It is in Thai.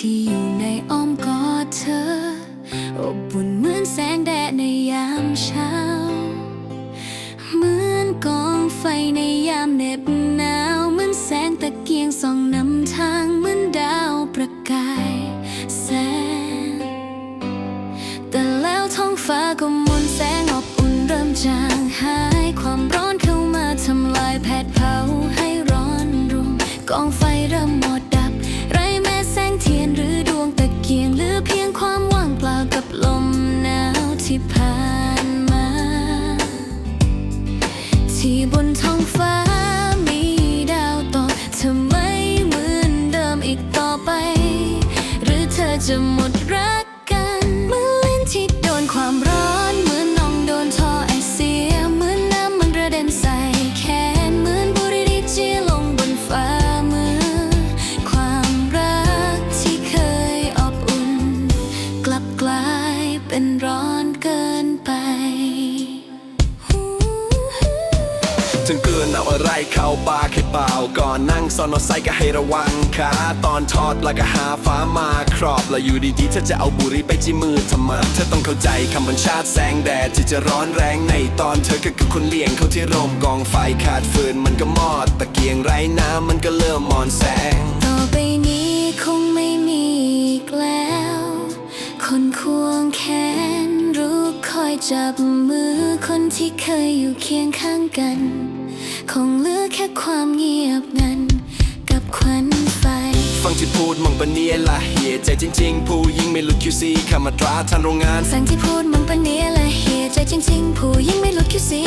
ที่อยู่ในอ้อมกอดเธอ อบอุ่นเหมือนแสงแดดในยามเช้า เหมือนกองไฟในยามเหน็บหนาว เหมือนแสงตะเกียงส่องนำทาง เหมือนดาวประกายแสง แต่แล้วท้องฟ้าก็มนแสงอบอุ่นเริ่มจางหาย ความร้อนเข้ามาทำลายแผดเผาให้ร้อนรุ่งกองไฟ ที่บนท้องฟ้ามีดาวตกเธอไม่เหมือนเดิมอีกต่อไป หรือเธอจะหมดรักกันเหมือนลิ้นที่โดนความร้อน เหมือนน้องโดนท่อไอเสีย เหมือนน้ำมันกระเด็นใส่แขนเหมือนบุหรี่ที่จี้ลงบนฝ่ามือ ความรักที่เคยอบอุ่น กลับกลายเป็นร้อน ถึงเกินเอาอะไรเข้าปากให้เปล่า ก่อนนั่งซ้อนมอไซค์ก็ให้ระวังขาตอนทอดแล้วก็หาฟ้ามาครอบ แล้วอยู่ดีๆเธอจะเอาบุหรี่ไปจิ้มมือทำไมเธอต้องเข้าใจคำบัญชาติแสงแดดที่จะร้อนแรงในตอนเธอก็คือคนเลี้ยงเขาที่ร่มกองไฟขาดฟืนมันก็มอด ตะเกียงไร้น้ำมันก็เริ่มมอนแสง ต่อไปนี้คงไม่มีอีกแล้ว จับมือคนที่เคยอยู่เคียงข้างกัน คงเหลือแค่ความเงียบงันกับควันไฟ ฟังที่พูดมึงปะเนียละเหียใจจริง ๆ ผู้ยิงไม่หลุด QC คำมาตราทันโรงงาน สั่งที่พูดมันปะเนียละเหียใจจริง ๆ ผู้ยิ่งไม่ลดคิวซี